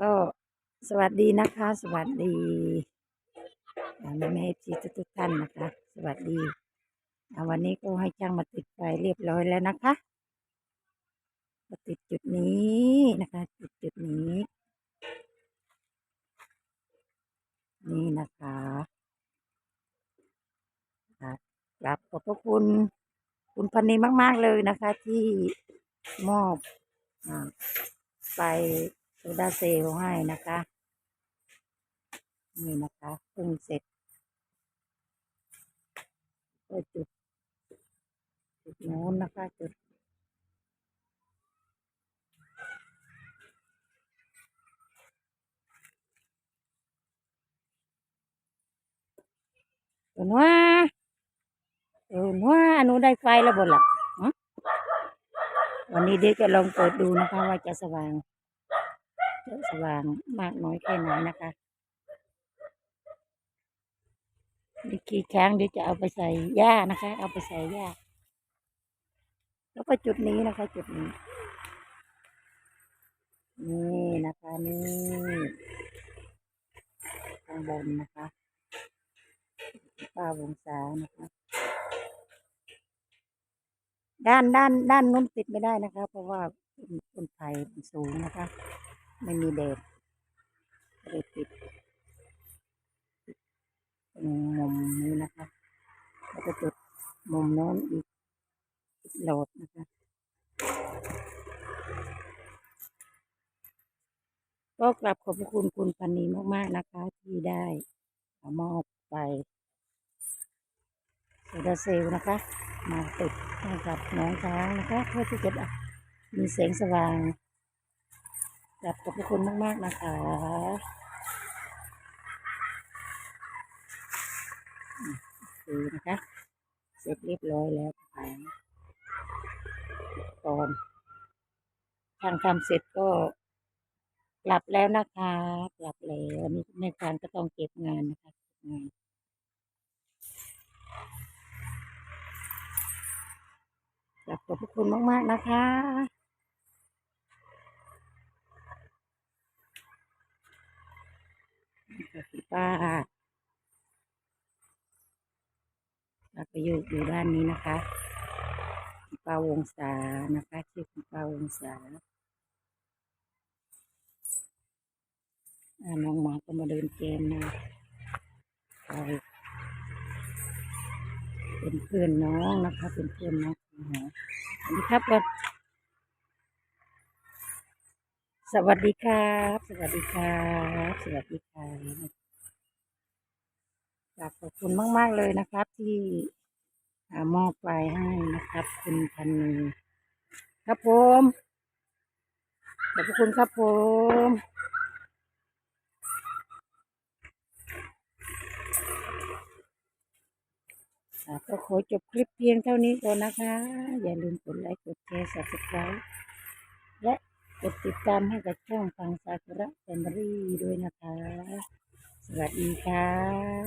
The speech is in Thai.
ก็สวัสดีนะคะ สวัสดีแม่แม่จีทุกทุกๆท่านนะคะ สวัสดีวันนี้ก็ให้ช่างมาติดไฟเรียบร้อยแล้วนะคะมาติดจุดนี้นะคะ จุดจุดนี้ นี่นะคะกราบขอบพระคุณคุณพันนีมาก ๆ เลยนะคะ ที่มอบอไฟโซดาเซลให้นะคะ นี่นะคะเพิ่งเสร็จก็จุดจุดโน้นนะคะจุดเห็นว่าเห็นว่าอนุได้ไฟแล้วบนละฮะวันนี้เดี๋ยวจะลองเปิดดูนะคะว่าจะสว่าง สว่างมากน้อยแค่ไหนนะคะดิขี้ช้างเดี๋ยวจะเอาไปใส่หญ้านะคะ เอาไปใส่หญ้าแล้วก็จุดนี้นะคะ จุดนี้ นี่นะคะนี่ข้างบนนะคะป้าวงศานะคะ ด้านด้านด้านนู้นติดไม่ได้นะคะ เพราะว่าต้นไผ่มันสูงนะคะ ไม่มีแดดก็เลยติดตรงมุมนี้นะคะ แล้วก็จุดมุมโน้นอีกอีกโหลดนะคะก็กลับขอบพระคุณคุณพันนีมาก ๆ นะคะ ที่ได้มอบไปโซลาร์เซลนะคะ มาติดให้กับน้องช้างนะคะ เพื่อที่จะมีแสงสว่าง กลับขอบพระคุณมาก ๆ นะคะคือนะคะ เสร็จเรียบร้อยแล้วค่ะตอนทางทำเสร็จก็กลับแล้วนะคะกลับแล้วนนี้แม่ควานก็ต้องเก็บงานนะคะเก็บงานรับขอบพระคุณมาก ๆ นะคะ คุณป้าป้าประยุกต์อยู่ด้านนี้นะคะคุณป้าวงศานะคะชื่อคุณป้าวงศาน้องหมาก็มาเดินเกมนะไปเป็นเพื่อนน้องนะคะ เป็นเพื่อนน้องของหมอสวัสดีครับก่อน สวัสดีครับ สวัสดีครับ สวัสดีครับกราบขอบคุณมาก ๆ เลยนะครับ ที่มอบไปให้นะครับ คุณพันนีครับผมขอบคุณครับผมอ่าก็ขอจบคลิปเพียงเท่านี้ก่อนนะคะ อย่าลืมกดไลค์กดแชร์ subscribe และ กดติดตามให้กับช่องฟังซากุระแฟมิลี่ด้วยนะคะ สวัสดีค่ะ